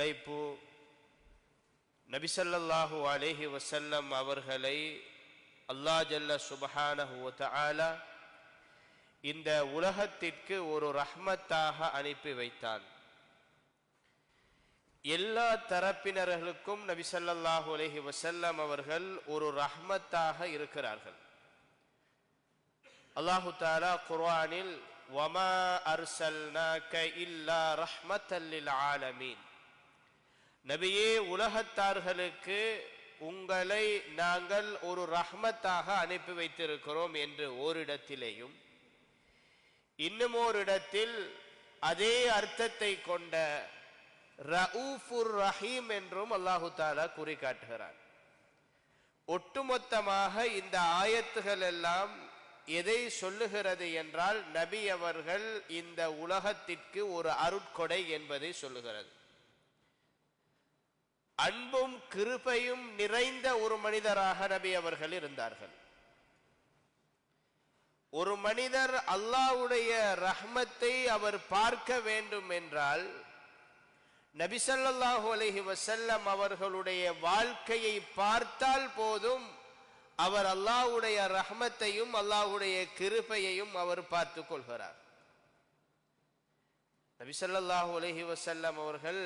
அழைப்பு. நபிசல்லாஹு அலேஹி வசல்லம் அவர்களை அல்லா ஜல்ல சுபஹான இந்த உலகத்திற்கு ஒரு ரஹ்மத்தாக அனுப்பி வைத்தான். எல்லா தரப்பினர்களுக்கும் நபிசல்லாஹு அலஹி வசல்லம் அவர்கள் ஒரு ரஹ்மத்தாக இருக்கிறார்கள். அல்லாஹு தாலா குர்வானில் வமா அர்சல்னாக இல்லா ரஹ்மத்தல் அல்லில் ஆலமீன். நபியே உலகத்தார்களுக்கு உங்களை நாங்கள் ஒரு ரஹ்மத்தாக அனுப்பி வைத்திருக்கிறோம் என்று ஓரிடத்திலேயும் இன்னும் ஓரிடத்தில் அதே அர்த்தத்தை கொண்ட ரவுஃபுர் ரஹீம் என்றும் அல்லாஹு தாலா கூறி காட்டுகிறார் ஒட்டுமொத்தமாக இந்த ஆயத்துகள் எல்லாம் எதை சொல்லுகிறது என்றால் நபி அவர்கள் இந்த உலகத்திற்கு ஒரு அருட்கொடை என்பதை சொல்லுகிறது. அன்பும் கிருபையும் நிறைந்த ஒரு மனிதராக நபி அவர்கள் இருந்தார்கள். ஒரு மனிதர் அல்லாஹ்வுடைய ரஹ்மத்தை அவர் பார்க்க வேண்டும் என்றால் நபிசல்லாஹு அலஹி வசல்லம் அவர்களுடைய வாழ்க்கையை பார்த்தால் போதும் அவர் அல்லாவுடைய ரஹ்மத்தையும் அல்லாவுடைய கிருபையையும் அவர் பார்த்து கொள்கிறார். நபிசல்லாஹு அலஹி வசல்லம் அவர்கள்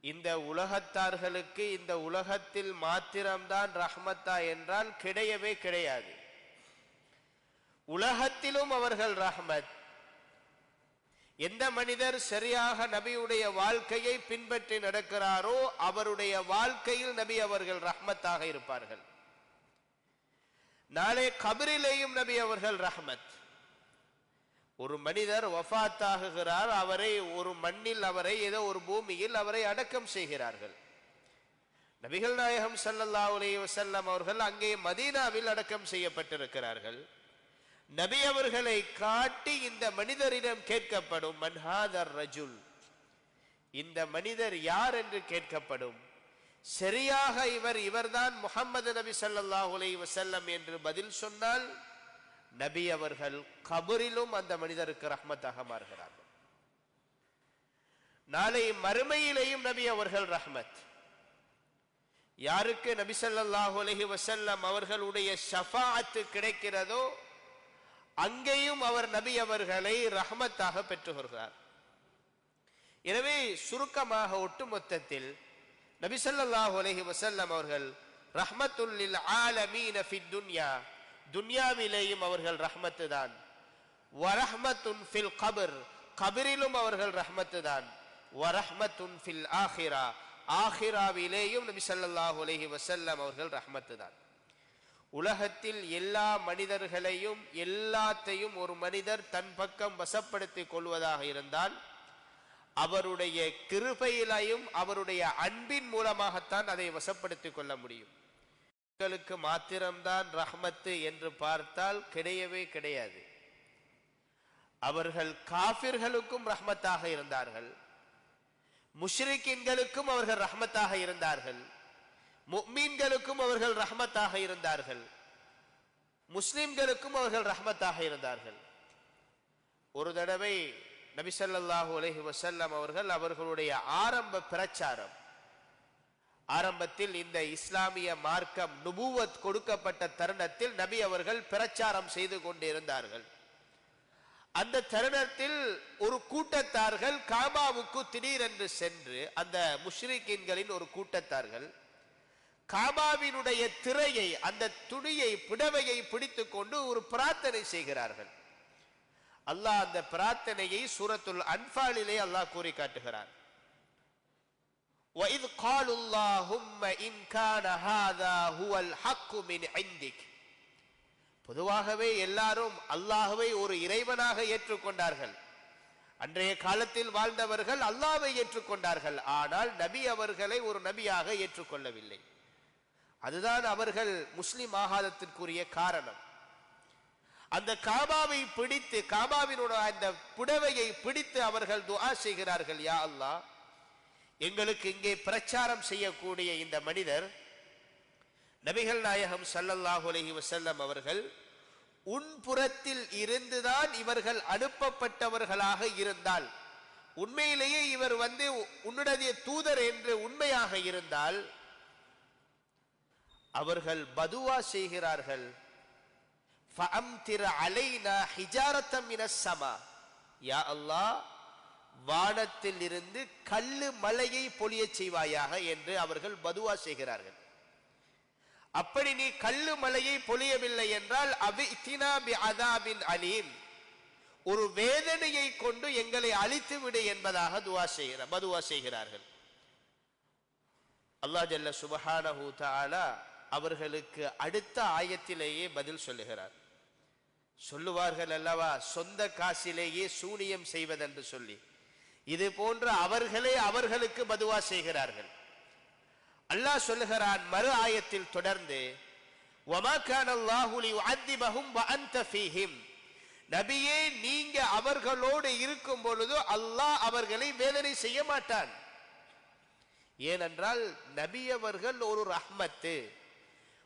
இந்த உலகத்தார்களுக்கு இந்த உலகத்தில் மாத்திரம்தான் ரஹ்மத்தா என்றால் கிடையவே கிடையாது. உலகத்திலும் அவர்கள் ரஹ்மத். எந்த மனிதர் சரியாக நபியுடைய வாழ்க்கையை பின்பற்றி நடக்கிறாரோ அவருடைய வாழ்க்கையில் நபி அவர்கள் ரஹ்மத்தாக இருப்பார்கள். நாளை கபரிலேயும் நபி அவர்கள் ரஹ்மத். ஒரு மனிதர் வஃத்தாகுகிறார் அவரை ஒரு மண்ணில் அவரை ஏதோ ஒரு பூமியில் அவரை அடக்கம் செய்கிறார்கள். நபிகள் நாயகம் சல்லல்லா அலைஹி வசல்லம் அவர்கள் அங்கே மதீனாவில் அடக்கம் செய்யப்பட்டிருக்கிறார்கள். நபி அவர்களை காட்டி இந்த மனிதரிடம் கேட்கப்படும் மன்ஹாதர் ரஜுல் இந்த மனிதர் யார் என்று கேட்கப்படும். சரியாக இவர் இவர்தான் முகம்மது நபி சல்லாஹ் அலைஹி வசல்லம் என்று பதில் சொன்னால் நபி அவர்கள் கபரிலும் அந்த மனிதருக்கு ரஹ்மத்தாக மாறுகிறார்கள். நாளை மறுமையிலேயும் நபி அவர்கள் ரஹ்மத். யாருக்கு நபி ஸல்லல்லாஹு வசல்லம் அவர்களுடைய ஷஃபாஅத்து கிடைக்கிறதோ அங்கேயும் அவர் நபி அவர்களை ரஹமத்தாக பெற்றுகிறார் எனவே சுருக்கமாக ஒட்டுமொத்தத்தில் நபி ஸல்லல்லாஹு அலைஹி அவர்கள் ரஹமத்துல்லில் ஆலமீன துன்யா துன்யாவிலேயும் அவர்கள் ரஹ்மத்து தான் வரஹ்மத்துன் ஃபில் கபரிலும் அவர்கள் ரஹ்மத்து தான் வரஹ்மத்துன் ஃபில் ஆஹிரா ஆஹிராவிலேயும் நபி வசல்லம் அவர்கள் ரஹ்மத்து தான் உலகத்தில் எல்லா மனிதர்களையும் எல்லாத்தையும் ஒரு மனிதர் தன் பக்கம் வசப்படுத்திக் கொள்வதாக இருந்தால் அவருடைய கிருபையிலையும் அவருடைய அன்பின் மூலமாகத்தான் அதை வசப்படுத்திக் கொள்ள முடியும். மக்களுக்கு மாத்திரம்தான் ரஹ்மத்து என்று பார்த்தால் கிடையவே கிடையாது. அவர்கள் காபிர்களுக்கும் ரஹ்மத்தாக இருந்தார்கள். முஷ்ரிக்கின்களுக்கும் அவர்கள் ரஹ்மத்தாக இருந்தார்கள். முக்மீன்களுக்கும் அவர்கள் ரஹ்மத்தாக இருந்தார்கள். முஸ்லிம்களுக்கும் அவர்கள் ரஹ்மத்தாக இருந்தார்கள். ஒரு தடவை நபிசல்லாஹூ அலஹி வசல்லம் அவர்கள் அவர்களுடைய ஆரம்ப பிரச்சாரம் ஆரம்பத்தில் இந்த இஸ்லாமிய மார்க்கம் நுபுவத் கொடுக்கப்பட்ட தருணத்தில் நபி அவர்கள் பிரச்சாரம் செய்து கொண்டிருந்தார்கள். அந்த தருணத்தில் ஒரு கூட்டத்தார்கள் காபாவுக்கு திடீரென்று சென்று அந்த முஷ்ரிக்கின்களின் ஒரு கூட்டத்தார்கள் காபாவினுடைய திரையை அந்த துணியை புடவையை பிடித்து கொண்டு ஒரு பிரார்த்தனை செய்கிறார்கள். அல்லாஹ் அந்த பிரார்த்தனையை சூரத்துல் அன்பாலிலே அல்லாஹ் கூறி காட்டுகிறார் وَإِذْ قَالُوا اللَّهُمَّ إِنْ كَانَ هَذَا هُوَ الْحَقُّ مِنْ عِنْدِكَ பொதுவாகவே எல்லாரும் அல்லாஹ்வை ஒரு இறைவனாக ஏற்றுக்கொண்டார்கள் அன்றைய காலத்தில் வாழ்ந்தவர்கள் அல்லாஹ்வை ஏற்றுக்கொண்டார்கள் ஆனால் நபி அவர்களை ஒரு நபியாக ஏற்றுக்கொள்ளவில்லை அதுதான் அவர்கள் முஸ்லிம் ஆகாதத்திற்குரிய காரணம் அந்த காபாவை பிடித்து காபாவினோட அந்த புடவையை பிடித்து அவர்கள் துஆ செய்கிறார்கள் யா அல்லாஹ் எங்களுக்கு இங்கே பிரச்சாரம் செய்யக்கூடிய இந்த மனிதர் நபிகள் நாயகம் ஸல்லல்லாஹு அலைஹி வஸல்லம் அவர்கள் உன்புறத்தில் இருந்துதான் இவர்கள் அனுப்பப்பட்டவர்களாக இருந்தால் உண்மையிலேயே இவர் வந்து உன்னுடைய தூதர் என்று உண்மையாக இருந்தால் அவர்கள் பதுவா செய்கிறார்கள். அலைனா ஹிஜாரத்தம் இன ஸமா யா அல்லாஹ் வானத்தில் இருந்து கல்லு மலையை பொழியச் செய்வாயாக என்று அவர்கள் பதுவா செய்கிறார்கள். அப்படி நீ கல்லு மலையை பொழியவில்லை என்றால் அதாபின் அலீம். ஒரு வேதனையை கொண்டு எங்களை அழித்து விடு என்பதாக துவா செய்கிற பதுவா செய்கிறார்கள். அல்லா ஜல்ல சுபஹானஹு அவர்களுக்கு அடுத்த ஆயத்திலேயே பதில் சொல்லுகிறார். சொல்லுவார்கள் அல்லவா சொந்த காசிலேயே சூனியம் செய்வதென்று சொல்லி. இது போன்று அவர்களே அவர்களுக்கு பதுவா செய்கிறார்கள். அல்லாஹ் சொல்லுகிறான் மறு ஆயத்தில் தொடர்ந்து நபியே நீங்க அவர்களோடு இருக்கும் பொழுது அல்லாஹ் அவர்களை வேதனை செய்ய மாட்டான். ஏனென்றால் நபி அவர்கள் ஒரு ரஹ்மத்து.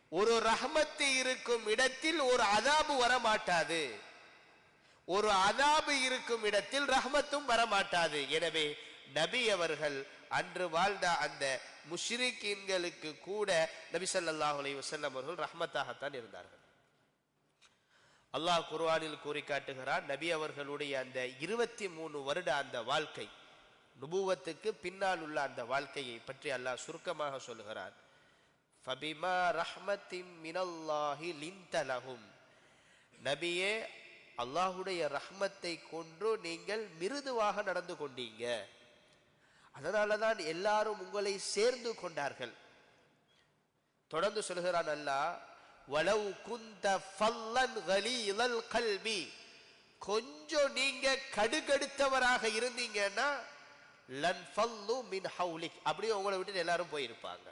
ஒரு ரஹ்மத்து இருக்கும் இடத்தில் ஒரு அதாபு வரமாட்டாது. ஒரு அதாபு இருக்கும் இடத்தில் ரஹ்மத்தும் வரமாட்டாது. எனவே நபி அவர்கள் அன்று வாழ்ந்த அந்த முஷ்ரிக்கீன்களுக்கு கூட நபி சல்லாஹ் அலி வசல்லம் அவர்கள் ரஹ்மத்தாகத்தான் இருந்தார்கள். அல்லாஹ் குர்வானில் கூறி காட்டுகிறான் நபி அவர்களுடைய அந்த இருபத்தி மூணு வருட அந்த வாழ்க்கை நுபுவத்துக்கு பின்னால் உள்ள அந்த வாழ்க்கையை பற்றி அல்லாஹ் சுருக்கமாக சொல்லுகிறான். ஃபபிமா ரஹ்மத்தின் மினல்லாஹி லிந்தலஹும் நபியே அல்லாஹுடைய ரஹ்மத்தை கொன்று நீங்கள் மிருதுவாக நடந்து கொண்டீங்க. அதனால தான் எல்லாரும் உங்களை சேர்ந்து கொண்டார்கள். தொடர்ந்து சொல்கிறான் அல்லாஹ் வலவு குந்த ஃபல்லன் கலீலல் கல்வி கொஞ்சம் நீங்க கடுகடுத்தவராக இருந்தீங்கன்னா லன் ஃபல்லு மின் ஹவுலிக். அப்படியே உங்களை விட்டு எல்லாரும் போயிருப்பாங்க.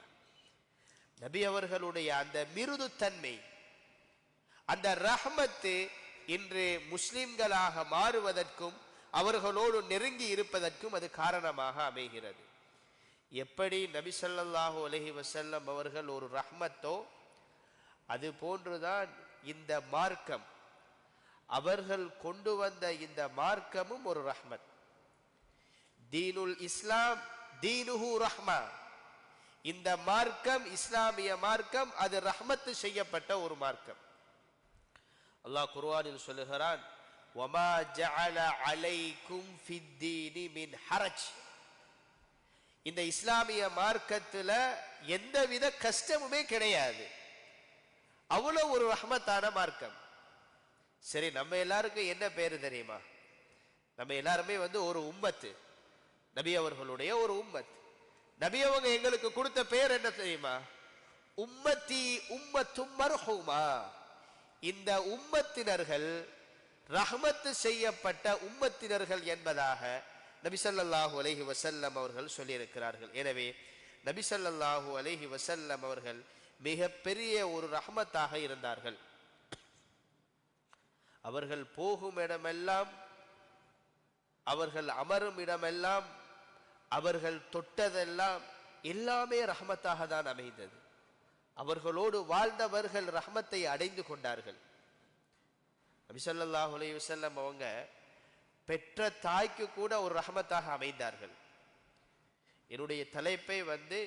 நபி அவர்களுடைய அந்த மிருதுத்தன்மை அந்த ரஹமத்து இன்று முஸ்லிம்களாக மாறுவதற்கும் அவர்களோடு நெருங்கி இருப்பதற்கும் அது காரணமாக அமைகிறது. எப்படி நபி அலஹி வசல்லம் அவர்கள் ஒரு ரஹ்மத்தோ அது போன்றுதான் இந்த மார்க்கம். அவர்கள் கொண்டு வந்த இந்த மார்க்கமும் ஒரு ரஹ்மத். தீனுல் இஸ்லாம் தீனுஹு ரஹ்மா. இந்த மார்க்கம் இஸ்லாமிய மார்க்கம் அது ரஹ்மத்து செய்யப்பட்ட ஒரு மார்க்கம். அல்லாஹ் குர்வானில் சொல்லுகிறான் வமா ஜஅல அலைக்கும் ஃபித்தீனி மின் ஹரஜ். இந்த இஸ்லாமிய மார்க்கத்துல எந்தவித கஷ்டமுமே கிடையாது. அவ்வளவு ஒரு ரஹமத்தான மார்க்கம். சரி நம்ம எல்லாருக்கும் என்ன பேர் தெரியுமா? நம்ம எல்லாருமே வந்து ஒரு உம்மத்து. நபி அவர்களுடைய ஒரு உம்மத். நபி அவங்க எங்களுக்கு கொடுத்த பேர் என்ன தெரியுமா? உம்மத்தி உம்மத்தும் மருஹூமா. இந்த உம்மத்தினர்கள் ரஹமத்து செய்யப்பட்ட உம்மத்தினர்கள் என்பதாக நபி அலஹி வசல்லம் அவர்கள் சொல்லியிருக்கிறார்கள். எனவே நபி அலஹி வசல்லம் அவர்கள் அவர்கள் மிகப்பெரிய ஒரு ரஹமத்தாக இருந்தார்கள். அவர்கள் போகும் இடமெல்லாம் அவர்கள் அமரும் இடமெல்லாம் அவர்கள் தொட்டதெல்லாம் எல்லாமே ரஹமத்தாக தான் அமைந்தது. அவர்களோடு வாழ்ந்தவர்கள் ரஹ்மத்தை அடைந்து கொண்டார்கள். நபிசல்லாஹு அலி வசல்லம் அவங்க பெற்ற தாய்க்கு கூட ஒரு ரஹமத்தாக அமைந்தார்கள். என்னுடைய தலைப்பை வந்து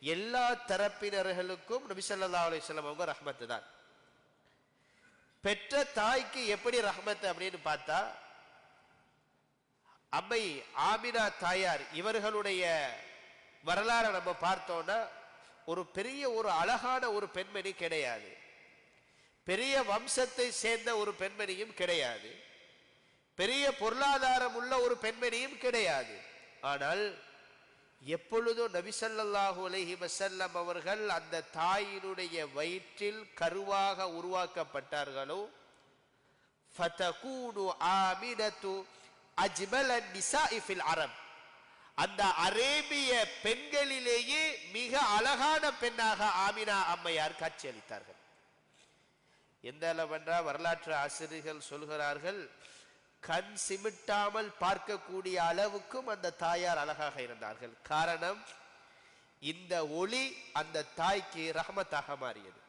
எல்லா தரப்பினர்களுக்கும் நபிசல்லா அலிசல்லம் அவங்க ரஹமத்து தான். பெற்ற தாய்க்கு எப்படி ரஹமத்து அப்படின்னு பார்த்தா அம்மை ஆமினா தாயார் இவர்களுடைய வரலாறை நம்ம பார்த்தோம்னா ஒரு பெரிய ஒரு அழகான ஒரு பெண்மணி கிடையாது. பெரிய வம்சத்தை சேர்ந்த ஒரு பெண்மணியும் கிடையாது. பெரிய பொருளாதாரம் உள்ள ஒரு பெண்மணியும் கிடையாது. ஆனால் எப்பொழுதும் நபிசல்லாஹு அலஹி வசல்லம் அவர்கள் அந்த தாயினுடைய வயிற்றில் கருவாக உருவாக்கப்பட்டார்களோ ஃபதகூனு ஆமினத்து அஜ்மல் நிசா இஃபில் அரப். அந்த அரேபிய பெண்களிலேயே மிக அழகான பெண்ணாக ஆமினா அம்மையார் காட்சியளித்தார்கள் எந்த அளவென்றா வரலாற்று ஆசிரியர்கள் சொல்கிறார்கள் கண் சிமிட்டாமல் பார்க்கக்கூடிய அளவுக்கும் அந்த தாயார் அழகாக இருந்தார்கள். காரணம் இந்த ஒளி அந்த தாய்க்கு ரஹமத்தாக மாறியது.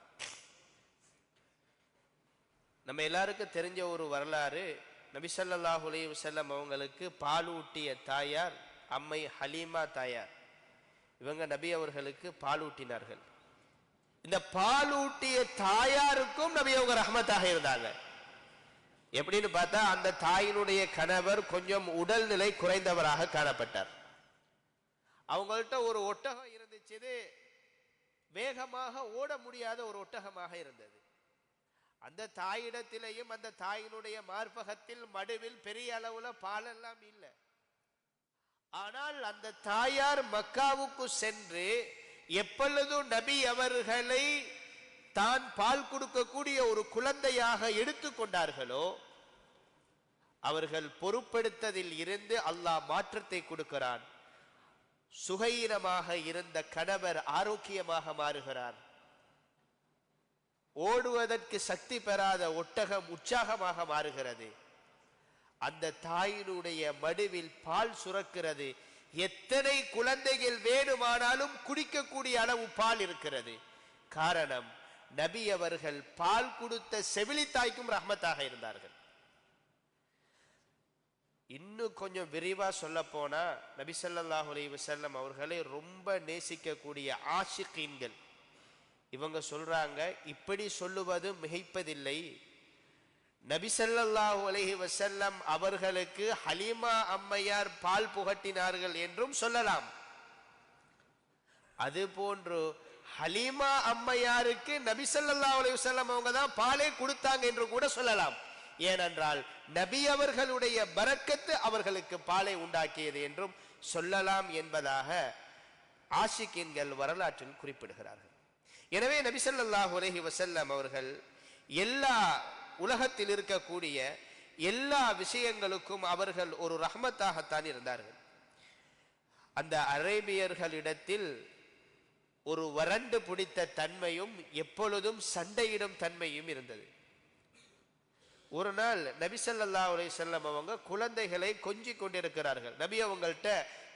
நம்ம எல்லாருக்கும் தெரிஞ்ச ஒரு வரலாறு நபிசல்லாஹு செல்லம் வஸல்லம் அவங்களுக்கு பாலூட்டிய தாயார் அம்மை ஹலீமா தாயார். இவங்க நபி அவர்களுக்கு பாலூட்டினார்கள் இந்த பாலூட்டிய தாயாருக்கும் நபி அவங்க ரஹமத்தாக இருந்தாங்க. எப்படின்னு பார்த்தா அந்த தாயினுடைய கணவர் கொஞ்சம் உடல்நிலை குறைந்தவராக காணப்பட்டார். அவங்கள்ட்ட ஒரு ஒட்டகம் இருந்துச்சு இது வேகமாக ஓட முடியாத ஒரு ஒட்டகமாக இருந்தது. அந்த தாயிடத்திலேயும் அந்த தாயினுடைய மார்பகத்தில் மடுவில் பெரிய அளவுல பாலெல்லாம் இல்லை. ஆனால் அந்த தாயார் மக்காவுக்கு சென்று எப்பொழுதும் நபி அவர்களை தான் பால் கொடுக்கக்கூடிய ஒரு குழந்தையாக எடுத்துக்கொண்டார்களோ அவர்கள் பொறுப்படுத்ததில் இருந்து அல்லாஹ் மாற்றத்தை கொடுக்கிறான். சுகையினமாக இருந்த கணவர் ஆரோக்கியமாக மாறுகிறார். ஓடுவதற்கு சக்தி பெறாத ஒட்டகம் உற்சாகமாக மாறுகிறது. அந்த தாயினுடைய மடுவில் பால் சுரக்கிறது. எத்தனை குழந்தைகள் வேணுமானாலும் குடிக்கக்கூடிய அளவு பால் இருக்கிறது. காரணம் நபி அவர்கள் பால் கொடுத்த செவிலி தாய்க்கும் இருந்தார்கள். இன்னும் கொஞ்சம் விரிவா சொல்ல போனா நபி ஸல்லல்லாஹு வசல்லம் அவர்களை ரொம்ப நேசிக்கக்கூடிய ஆஷிகீன்கள். இவங்க சொல்றாங்க இப்படி சொல்லுவது மிகைப்பதில்லை. நபிசல்லாஹு அலஹி வசல்லம் அவர்களுக்கு ஹலீமா அம்மையார் பால் புகட்டினார்கள் என்றும் சொல்லலாம். அது போன்று ஹலீமா அம்மையாருக்கு நபி ஸல்லல்லாஹு அலைஹி வஸல்லம் அவங்க தான் பாலே கொடுத்தாங்க என்று கூட சொல்லலாம். ஏனென்றால் நபி அவர்களுடைய பறக்கத்து அவர்களுக்கு பாலை உண்டாக்கியது என்றும் சொல்லலாம் என்பதாக ஆஷிக்கின்கள் வரலாற்றில் குறிப்பிடுகிறார்கள். எனவே நபி ஸல்லல்லாஹு அலைஹி அவர்கள் எல்லா உலகத்தில் இருக்கக்கூடிய எல்லா விஷயங்களுக்கும் அவர்கள் ஒரு ரஹ்மத்தாகத்தான் இருந்தார்கள். அந்த அரேபியர்களிடத்தில் ஒரு வறண்டு பிடித்த தன்மையும் எப்பொழுதும் சண்டையிடும் தன்மையும் இருந்தது. ஒரு நாள் நபிசல்லா ஸல்லல்லாஹு செல்லம் அவங்க குழந்தைகளை கொஞ்சி கொண்டிருக்கிறார்கள். நபி அவங்கள்ட்ட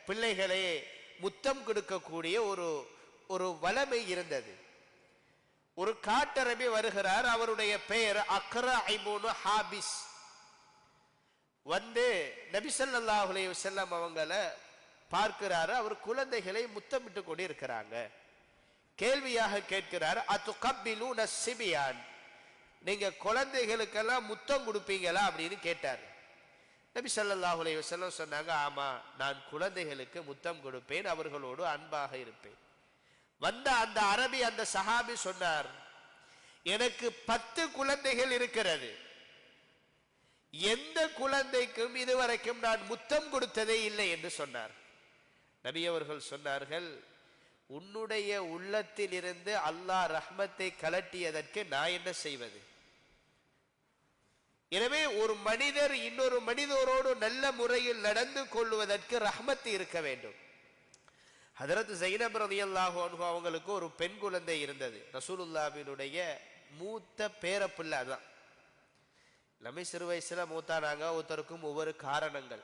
பிள்ளைகளை முத்தம் கொடுக்கக்கூடிய ஒரு ஒரு வளமை இருந்தது. ஒரு காட்டரபி வருகிறார். அவருடைய பெயர் அக்ரா ஐமூனு ஹாபிஸ். வந்து நபிசல்லாஹுலே செல்லம் அவங்கள பார்க்கிறாரு. அவர் குழந்தைகளை முத்தமிட்டு கொண்டு இருக்கிறாங்க கேள்வியாக கேட்கிறார் அத்து கப்பிலு நசிபியான் நீங்க குழந்தைகளுக்கெல்லாம் முத்தம் கொடுப்பீங்களா? அப்படின்னு கேட்டார். நபி சல்லாஹுலே செல்லம் சொன்னாங்க ஆமா நான் குழந்தைகளுக்கு முத்தம் கொடுப்பேன். அவர்களோடு அன்பாக இருப்பேன். வந்த அந்த அரபி அந்த சஹாபி சொன்னார் எனக்கு பத்து குழந்தைகள் இருக்கிறது. எந்த குழந்தைக்கும் இதுவரைக்கும் நான் முத்தம் கொடுத்ததே இல்லை என்று சொன்னார். நபி அவர்கள் சொன்னார்கள் உன்னுடைய உள்ளத்தில் இருந்து அல்லாஹ் ரஹ்மத்தை கலட்டியதற்கு நான் என்ன செய்வது? எனவே ஒரு மனிதர் இன்னொரு மனிதரோடு நல்ல முறையில் நடந்து கொள்வதற்கு ரஹ்மத்து இருக்க வேண்டும். ஹதரத் ஜைனப் ரலியல்லாஹு அன்ஹு அவங்களுக்கு ஒரு பெண் குழந்தை இருந்தது. ரசூலுல்லாவினுடைய மூத்த பேரப்பிள்ளை அதான். எல்லாமே சிறு வயசுல மூத்தானாங்க. ஒருத்தருக்கும் ஒவ்வொரு காரணங்கள்.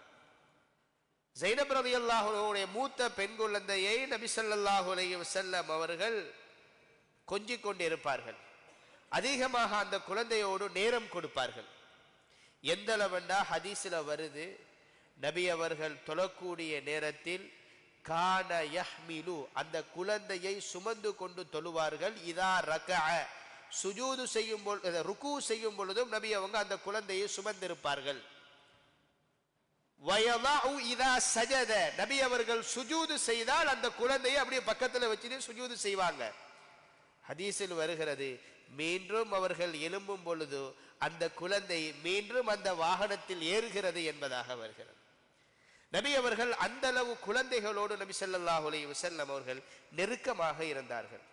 ஜைனப் ரலியல்லாஹுடைய மூத்த பெண் குழந்தையை நபி ஸல்லல்லாஹு அலைஹி அவர்கள் கொஞ்சிக் கொண்டு இருப்பார்கள் அதிகமாக அந்த குழந்தையோடு நேரம் கொடுப்பார்கள். எந்த அளவெண்டா வருது? நபி அவர்கள் தொழக்கூடிய நேரத்தில் கான யஹ்மிலு அந்த குழந்தையை சுமந்து கொண்டு தொழுவார்கள். இதா ரக சுஜூது செய்யும் பொழுது ருக்கு செய்யும் பொழுதும் நபி அவங்க அந்த குழந்தையை சுமந்திருப்பார்கள். வயதாஉ இதா சஜத நபி அவர்கள் சுஜூது செய்தால் அந்த குழந்தையை அப்படியே பக்கத்துல வச்சுட்டு சுஜூது செய்வாங்க. ஹதீஸில் வருகிறது மீண்டும் அவர்கள் எழும்பும் பொழுது அந்த குழந்தை மீண்டும் அந்த வாகனத்தில் ஏறுகிறது என்பதாக வருகிறது. நபி அவர்கள் அந்த அளவு குழந்தைகளோடு நபி ஸல்லல்லாஹு வசல்லம் அவர்கள் நெருக்கமாக இருந்தார்கள்.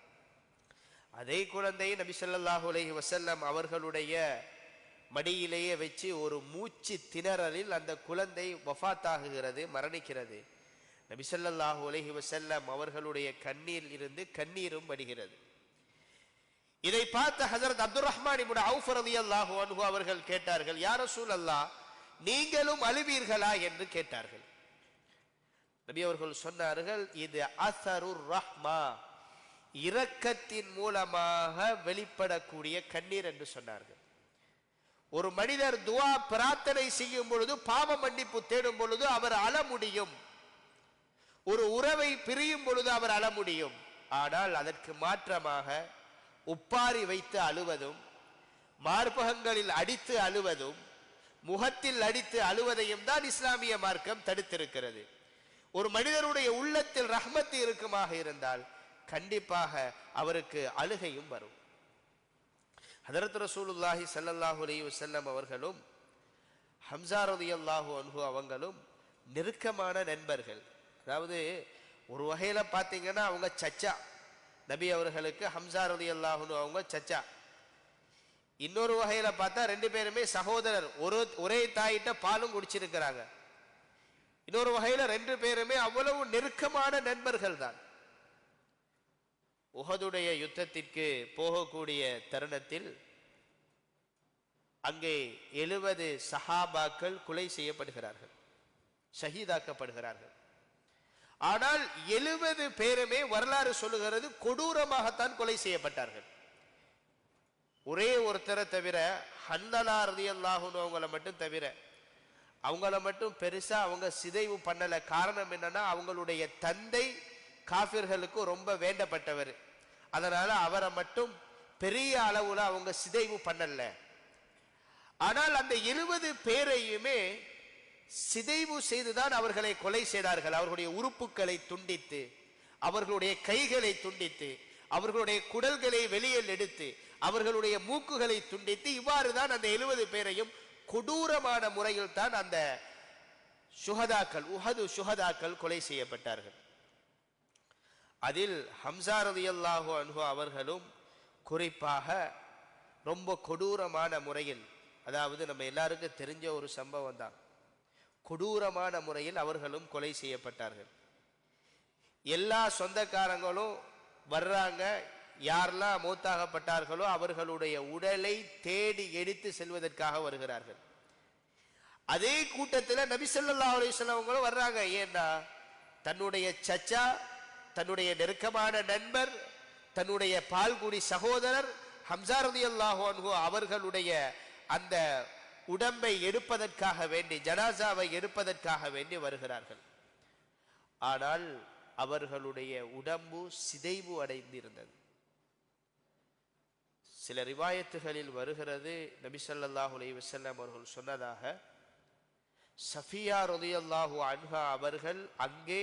அதே குழந்தை நபி ஸல்லல்லாஹு அலைஹி அவர்களுடைய மடியிலேயே வச்சு ஒரு மூச்சு திணறலில் அந்த குழந்தை வஃபாத்தாகுகிறது மரணிக்கிறது. நபிசல்லாஹு ஸல்லல்லாஹு வசல்லம் அவர்களுடைய கண்ணீர் இருந்து கண்ணீரும் வடிகிறது. இதை பார்த்த ஹசரத் அப்துல் ரஹ்மான் இப்னு அவுஃப் ரலியல்லாஹு அன்ஹு அவர்கள் கேட்டார்கள் யார சூழல்லா நீங்களும் அழுவீர்களா? என்று கேட்டார்கள். நபி அவர்கள் சொன்னார்கள் இது அசருர் ரஹ்மா. இரக்கத்தின் மூலமாக வெளிப்படக்கூடிய கண்ணீர் என்று சொன்னார்கள். ஒரு மனிதர் துவா பிரார்த்தனை செய்யும் பொழுது பாவ மன்னிப்பு தேடும் பொழுது அவர் அழ முடியும். ஒரு உறவை பிரியும் பொழுது அவர் அழ முடியும். ஆனால் அதற்கு மாற்றமாக உப்பாரி வைத்து அழுவதும் மார்பகங்களில் அடித்து அழுவதும் முகத்தில் அடித்து அழுவதையும் தான் இஸ்லாமிய மார்க்கம் தடுத்திருக்கிறது. ஒரு மனிதருடைய உள்ளத்தில் ரஹ்மத்து இருக்குமாக இருந்தால் கண்டிப்பாக அவருக்கு அழுகையும் வரும். ஹதரத் ரசூலுல்லாஹி ஸல்லல்லாஹு அலி வஸல்லம் அவர்களும் ஹம்சா அல்லாஹூ அன்ஹு அவங்களும் நெருக்கமான நண்பர்கள். அதாவது ஒரு வகையில பார்த்தீங்கன்னா அவங்க சச்சா. நபி அவர்களுக்கு ஹம்சா ரலியல்லாஹு அன்ஹு அவங்க சச்சா. இன்னொரு வகையில பார்த்தா ரெண்டு பேருமே சகோதரர். ஒரு ஒரே தாயிட்ட பாலும் குடிச்சிருக்கிறாங்க. இன்னொரு வகையில ரெண்டு பேருமே அவ்வளவு நெருக்கமான நண்பர்கள் தான் உகதுடைய யுத்தத்திற்கு போகக்கூடிய தருணத்தில் அங்கே எழுபது சஹாபாக்கள் கொலை செய்யப்படுகிறார்கள் ஷஹீதாக்கப்படுகிறார்கள். ஆனால் எழுபது பேருமே வரலாறு சொல்லுகிறது கொடூரமாகத்தான் கொலை செய்யப்பட்டார்கள். ஒரே ஒருத்தரை தவிர ஹன்னலா ரதியல்லாஹுன்னு அவங்கள மட்டும் தவிர அவங்கள மட்டும் பெருசா அவங்க சிதைவு பண்ணல. காரணம் என்னன்னா அவங்களுடைய தந்தை காபிர்களுக்கு ரொம்ப வேண்டப்பட்டவர். அதனால அவரை மட்டும் பெரிய அளவுல அவங்க சிதைவு பண்ணல. ஆனால் அந்த இருபது பேரையுமே சிதைவு செய்துதான் அவர்களை கொலை செய்தார்கள். அவர்களுடைய உறுப்புகளை துண்டித்து அவர்களுடைய கைகளை துண்டித்து அவர்களுடைய குடல்களை வெளியில் எடுத்து அவர்களுடைய மூக்குகளை துண்டித்து இவ்வாறு தான் அந்த எழுபது பேரையும் கொடூரமான முறையில் தான் அந்த சுஹதாக்கள் உஹது சுஹதாக்கள் கொலை செய்யப்பட்டார்கள். அதில் ஹம்சா ரலியல்லாஹு அன்ஹு அவர்களும் குறிப்பாக ரொம்ப கொடூரமான முறையில் அதாவது நம்ம எல்லாருக்கும் தெரிஞ்ச ஒரு சம்பவம் தான். கொடூரமான முறையில் அவர்களும் கொலை செய்யப்பட்டார்கள். எல்லா சொந்தக்காரங்களும் வர்றாங்க யாரெல்லாம் மூத்தாகப்பட்டார்களோ அவர்களுடைய உடலை தேடி எடுத்து செல்வதற்காக வருகிறார்கள். அதே கூட்டத்தில் நபிசல்லா ஸல்லல்லாஹு வர்றாங்க. ஏன்னா தன்னுடைய சச்சா தன்னுடைய நெருக்கமான நண்பர் தன்னுடைய பால்குடி சகோதரர் ஹம்சாரதி ரலியல்லாஹு அவர்களுடைய அந்த உடம்பை எடுப்பதற்காக வேண்டி ஜனாசாவை எடுப்பதற்காக வேண்டி வருகிறார்கள். ஆனால் அவர்களுடைய உடம்பு சிதைவு அடைந்திருந்தது. சில ரிவாயத்துகளில் வருகிறது. நபி ஸல்லல்லாஹு அவர்கள் சொன்னதாக சஃபியா ரலியல்லாஹு அன்ஹா அவர்கள் அங்கே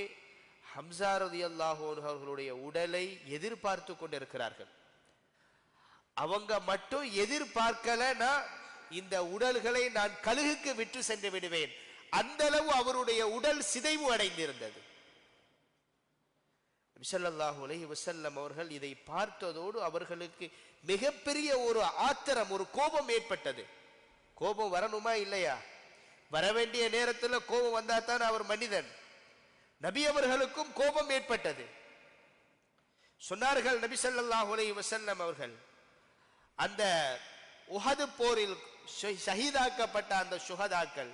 ஹம்சா ரலியல்லாஹு அவர்களுடைய உடலை எதிர்பார்த்து கொண்டிருக்கிறார்கள். அவங்க மட்டும் எதிர்பார்க்கலன்னா இந்த உடல்களை நான் கழுகுக்கு விட்டு சென்று விடுவேன். அந்த அளவு அவருடைய உடல் சிதைவு அடைந்திருந்தது. ஸல்லல்லாஹு அலஹி வசல்லம் அவர்கள் இதை பார்த்ததோடு அவர்களுக்கு மிகப்பெரிய ஒரு ஆத்திரம் ஒரு கோபம் ஏற்பட்டது. கோபம் வரணுமா இல்லையா? வர வேண்டிய நேரத்தில் கோபம் வந்தா தான் அவர் மனிதன். நபி அவர்களுக்கும் கோபம் ஏற்பட்டது. சொன்னார்கள் நபி ஸல்லல்லாஹு அலைஹி வசல்லம் அவர்கள் அந்த உஹது போரில் ஷஹீ- ஷஹீதாக்கப்பட்ட அந்த சுகதாக்கள்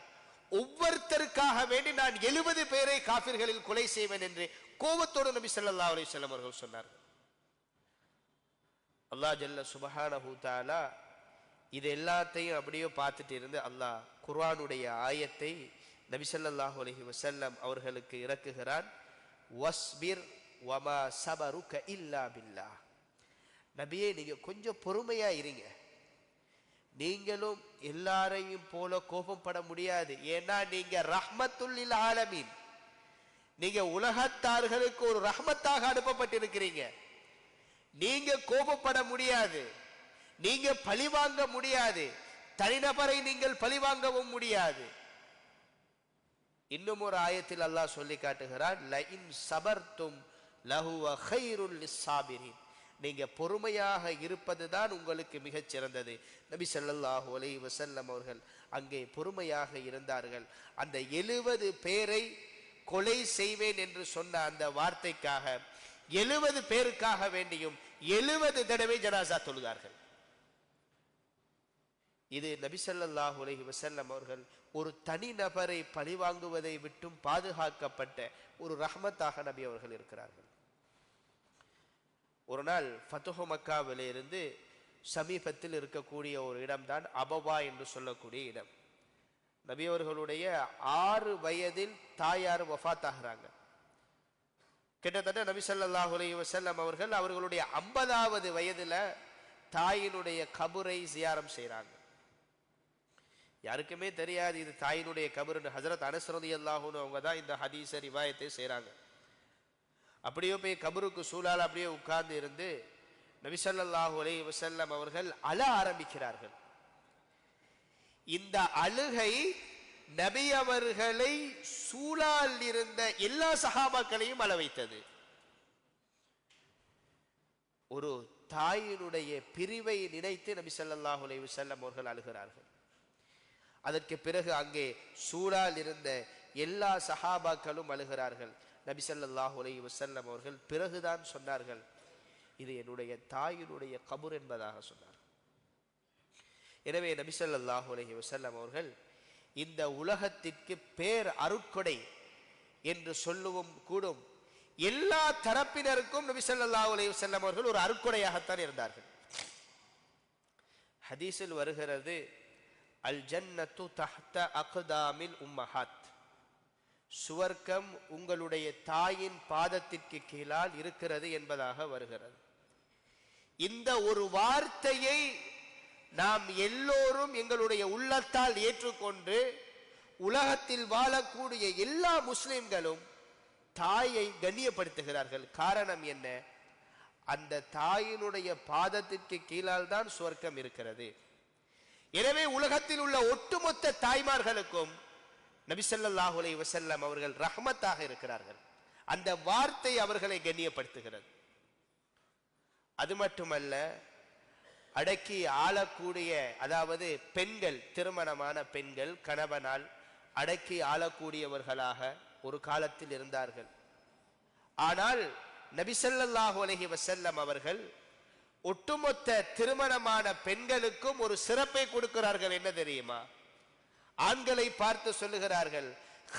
ஒவ்வொருத்தருக்காக வேண்டி நான் எழுபது பேரை காபிர்களில் கொலை செய்வேன் என்று கோபத்தோடு நபி ஸல்லல்லாஹு அலி செல்லம் அவர்கள் சொன்னார்கள் அல்லாஹ் ஜல்ல சுபஹான ஹூத்தாலா இது எல்லாத்தையும் அப்படியே பார்த்துட்டு இருந்து அல்லாஹ் குர்ஆனுடைய ஆயத்தை நபிசல்லாஹு அலஹி வசல்லம் அவர்களுக்கு இறக்குகிறான். வஸ்பிர் வமா சபருக இல்லா பில்லாஹ். நபியே நீங்க கொஞ்சம் பொறுமையா இருங்க. நீங்களும் எல்லாரையும் போல கோபப்பட முடியாது. ஏன்னா நீங்க ரஹ்மத்துல்லில் ஆலமீன். நீங்க உலகத்தார்களுக்கு ஒரு ரஹமத்தாக அனுப்பப்பட்டிருக்கிறீங்க. நீங்க கோபப்பட முடியாது. நீங்க பழிவாங்க முடியாது. தனிநபரை நீங்கள் பழிவாங்கவும் முடியாது. இன்னும் ஒரு ஆயத்தில் அல்லாஹ் சொல்லி காட்டுகிறார் லஇன் சபர்த்தும் லஹுவ ஹைருல் நீங்க பொறுமையாக இருப்பதுதான் உங்களுக்கு மிகச் சிறந்தது. நபி சல்லாஹூ அலை வசல்லம் அவர்கள் அங்கே பொறுமையாக இருந்தார்கள். அந்த எழுபது பேரை கொலை செய்வேன் என்று சொன்ன அந்த வார்த்தைக்காக எழுபது பேருக்காக வேண்டியும் எழுபது தடவை ஜனாசா தொழுதார்கள். இது நபிசல்லாஹ் உலகி வசல்லம் அவர்கள் ஒரு தனி நபரை பழிவாங்குவதை விட்டும் பாதுகாக்கப்பட்ட ஒரு ரஹமத்தாக நபி அவர்கள் இருக்கிறார்கள். ஒரு நாள் ஃபத்துஹு மக்காவிலிருந்து சமீபத்தில் இருக்கக்கூடிய ஒரு இடம்தான் அபவா என்று சொல்லக்கூடிய இடம். நபி அவர்களுடைய ஆறு வயதில் தாயார் வஃத் ஆகிறாங்க கிட்டத்தட்ட நபி ஸல்லல்லாஹு அலைஹி வஸல்லம் அவர்கள் அவர்களுடைய ஐம்பதாவது வயதில் தாயினுடைய கபுரை ஜியாரம் செய்கிறாங்க யாருக்குமே தெரியாது இது தாயினுடைய கபருன்னு. ஹசரத் அனஸ் ரலியல்லாஹுன்னு அவங்க தான் இந்த ஹதீஸ ரிவாயத்தை செய்கிறாங்க அப்படியே போய் கபருக்கு சூழால் அப்படியே உட்கார்ந்து இருந்து நபி ஸல்லல்லாஹு அலைஹி அவர்கள் அழ ஆரம்பிக்கிறார்கள். இந்த அழுகை நபி அவர்களை சூழால் இருந்த எல்லா சகாபாக்களையும் அளவைத்தது ஒரு தாயினுடைய பிரிவை நினைத்து நபி ஸல்லல்லாஹு அலைஹி அவர்கள் அழுகிறார்கள். அதற்கு பிறகு அங்கே சூழால் இருந்த எல்லா சஹாபாக்களும் அழுகிறார்கள். நபி ஸல்லல்லாஹு அலைஹி அவர்கள் பிறகுதான் சொன்னார்கள் இது என்னுடைய தாயினுடைய கபூர் என்பதாக சொன்னார் எனவே நபி ஸல்லல்லாஹு வசல்லம் அவர்கள் இந்த உலகத்திற்கு பேர் அருட்கொடை என்று சொல்லவும் கூடும். எல்லா தரப்பினருக்கும் நபி ஸல்லல்லாஹு வசல்லம் அவர்கள் ஒரு அருட்கொடையாகத்தான் இருந்தார்கள். ஹதீஸில் வருகிறது அல் ஜன்னத்து தஹ்த அக்தாமில் உம்மஹாத். சுவர்க்கம் உங்களுடைய தாயின் பாதத்திற்கு கீழால் இருக்கிறது என்பதாக வருகிறது. இந்த ஒரு வார்த்தையை நாம் எல்லோரும் எங்களுடைய உள்ளத்தால் ஏற்றுக்கொண்டு உலகத்தில் வாழக்கூடிய எல்லா முஸ்லிம்களும் தாயை கண்ணியப்படுத்துகிறார்கள். காரணம் என்ன? அந்த தாயினுடைய பாதத்திற்கு கீழால் தான் சுவர்க்கம் இருக்கிறது. எனவே உலகத்தில் உள்ள ஒட்டுமொத்த தாய்மார்களுக்கும் நபி ஸல்லல்லாஹு அவர்கள் ரஹமத்தாக இருக்கிறார்கள். அந்த வார்த்தை அவர்களை கண்ணியப்படுத்துகிறது. அது மட்டுமல்ல அடக்கி ஆளக்கூடிய அதாவது பெண்கள் திருமணமான பெண்கள் கணவனால் அடக்கி ஆளக்கூடியவர்களாக ஒரு காலத்தில் இருந்தார்கள். ஆனால் நபிசல்லாஹு அலஹி வசல்லம் அவர்கள் ஒட்டுமொத்த திருமணமான பெண்களுக்கும் ஒரு சிறப்பை கொடுக்கிறார்கள். என்ன தெரியுமா? ஆண்களை பார்த்து சொல்லுகிறார்கள்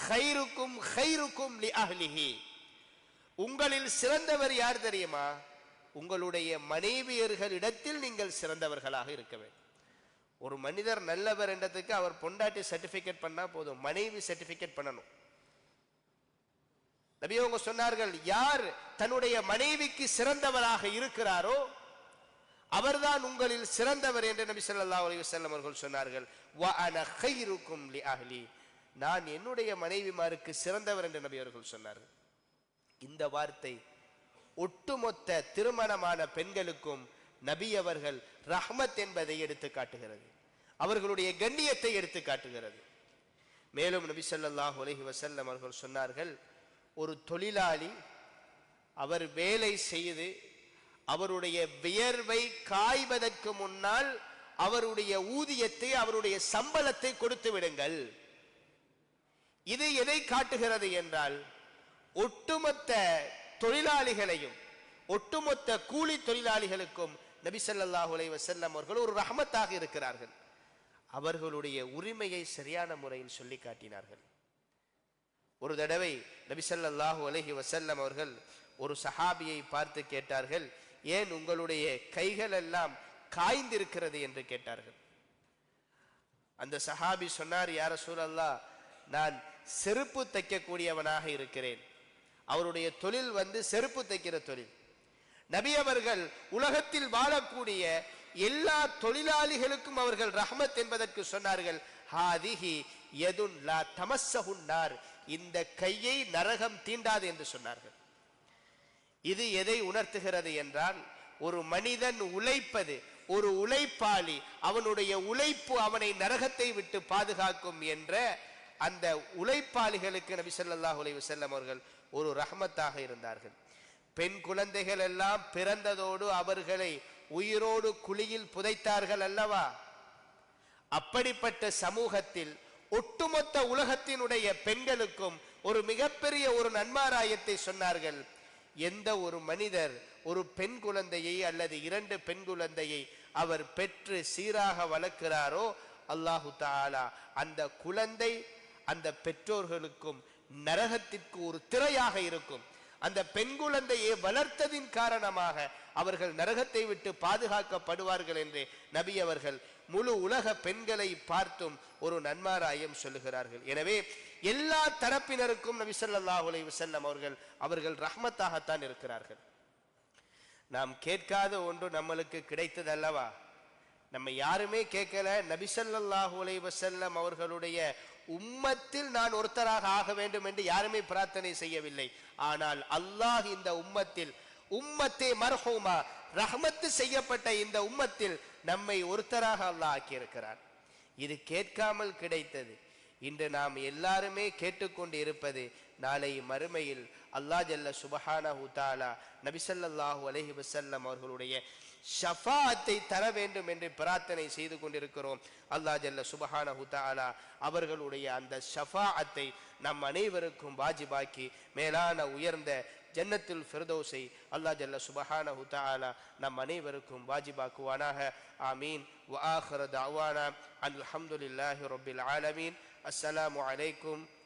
ஹைருக்கும் ஹைருக்கும் லி உங்களில் சிறந்தவர் யார் தெரியுமா? உங்களுடைய மனைவியர்கள் இடத்தில் நீங்கள் சிறந்தவர்களாக இருக்க வேண்டும். ஒரு மனிதர் நல்லவர் என்றதுக்கு அவர் பொண்டாட்டி சர்டிபிகேட் பண்ணா போதும் மனைவி சர்டிபிகேட் பண்ணணும். நபியவங்க சொன்னார்கள் யார் தன்னுடைய மனைவிக்கு சிறந்தவராக இருக்கிறாரோ அவர்தான் உங்களில் சிறந்தவர் என்று நபி சொல்லா அலி வல்லம் அவர்கள் சொன்னார்கள். லி நான் என்னுடைய மனைவிமாருக்கு சிறந்தவர் என்று நபி அவர்கள் சொன்னார்கள். இந்த வார்த்தை ஒட்டுமொத்த திருமணமான பெண்களுக்கும் நபி அவர்கள் ரஹ்மத் என்பதை எடுத்து காட்டுகிறது. அவர்களுடைய கண்ணியத்தை எடுத்து காட்டுகிறது. மேலும் நபி சொல்லாஹ் உலகி வசல்லம் அவர்கள் சொன்னார்கள் ஒரு தொழிலாளி அவர் வேலை செய்து அவருடைய வியர்வை காய்வதற்கு முன்னால் அவருடைய ஊதியத்தை அவருடைய சம்பளத்தை கொடுத்து விடுங்கள். இது எதை காட்டுகிறது என்றால் ஒட்டுமொத்த தொழிலாளிகளையும் ஒட்டுமொத்த கூலி தொழிலாளிகளுக்கும் நபி ஸல்லல்லாஹு அலைஹி வஸல்லம் அவர்கள் ஒரு ரஹமத்தாக இருக்கிறார்கள். அவர்களுடைய உரிமையை சரியான முறையில் சொல்லி காட்டினார்கள். ஒரு தடவை நபி அலஹி வசல்லம் அவர்கள் ஒரு சஹாபியை பார்த்து கேட்டார்கள் ஏன் உங்களுடைய கைகள் எல்லாம் காய்ந்திருக்கிறது? என்று கேட்டார்கள். அந்த சஹாபி சொன்னார் யார சூழல்லா நான் செருப்பு தைக்கக்கூடியவனாக இருக்கிறேன். அவருடைய தொழில் வந்து செருப்பு தைக்கிற தொழில். நபி அவர்கள் உலகத்தில் வாழக்கூடிய எல்லா தொழிலாளிகளுக்கும் அவர்கள் ரஹமத் என்பதற்கு சொன்னார்கள் ஹாதிஹி யதுன் லா இந்த கையை நரகம் தீண்டாது என்று சொன்னார்கள். இது எதை உணர்த்துகிறது என்றால் ஒரு மனிதன் உழைப்பது ஒரு உழைப்பாளி அவனுடைய உழைப்பு அவனை நரகத்தை விட்டு பாதுகாக்கும் என்ற அந்த உழைப்பாளிகளுக்கு நபி சொல்லாஹ் உலைவு செல்லம் அவர்கள் ஒரு ரஹமத்தாக இருந்தார்கள். பெண் குழந்தைகள் எல்லாம் பிறந்ததோடு அவர்களை உயிரோடு குழியில் புதைத்தார்கள் அல்லவா? அப்படிப்பட்ட சமூகத்தில் ஒட்டுமொத்த உலகத்தினுடைய பெண்களுக்கும் ஒரு மிகப்பெரிய ஒரு நன்மாராயத்தை சொன்னார்கள். எந்த ஒரு மனிதர் ஒரு பெண் குழந்தையை அல்லது இரண்டு பெண் குழந்தையை அவர் பெற்று சீராக வளர்க்கிறாரோ? அல்லாஹு தாலா அந்த குழந்தை அந்த பெற்றோர்களுக்கும் நரகத்திற்கு ஒரு திரையாக இருக்கும். அந்த பெண் குழந்தையை வளர்த்ததின் காரணமாக அவர்கள் நரகத்தை விட்டு பாதுகாக்கப்படுவார்கள் என்று நபி அவர்கள் முழு உலக பெண்களை பார்த்தும் ஒரு நன்மாராயம் சொல்லுகிறார்கள். எனவே எல்லா தரப்பினருக்கும் நபி ஸல்லல்லாஹு அலைஹி அவர்கள் அவர்கள் ரஹ்மத்தாகத்தான் இருக்கிறார்கள். நாம் கேட்காத ஒன்று நம்மளுக்கு கிடைத்தது அல்லவா? நம்ம யாருமே கேட்கல நபிசல்லாஹு அலைஹி வசல்லம் அவர்களுடைய உம்மத்தில் நான் ஒருத்தராக ஆக வேண்டும் என்று யாருமே பிரார்த்தனை செய்யவில்லை. ஆனால் அல்லாஹ் இந்த உம்மத்தில் உம்மத்தே மர்ஹூமா ரஹமத்து செய்யப்பட்ட இந்த உம்மத்தில் நம்மை ஒருத்தராக அல்லாஹ் ஆக்கியிருக்கிறார் இது கேட்காமல் கிடைத்தது. இன்று நாம் எல்லாருமே கேட்டுக்கொண்டு இருப்பது நாளை மறுமையில் அல்லாஹ் ஜல்ல சுபஹானா தஆலா நபிசல்லாஹு அலைஹி வஸல்லம் அவர்களுடைய ஷஃபாத்தை தர வேண்டும் என்று பிரார்த்தனை செய்து கொண்டிருக்கிறோம். அல்லாஹ் ஜல்ல சுபஹான ஹுதாலா அவர்களுடைய அந்த ஷஃபாத்தை நம் அனைவருக்கும் வாஜிபாக்கி மேலான உயர்ந்த ஜன்னத்தில் ஃபிர்தோசை அல்லாஹ் ஜல்ல சுபஹான ஹுதாலா நம் அனைவருக்கும் வாஜிபாக்குவானாக. ஆமீன். வ ஆஹிரு தஅவானா அல்ஹம்துலில்லாஹி ரொபில் ஆலமீன். அஸ்ஸலாமு அலைக்கும்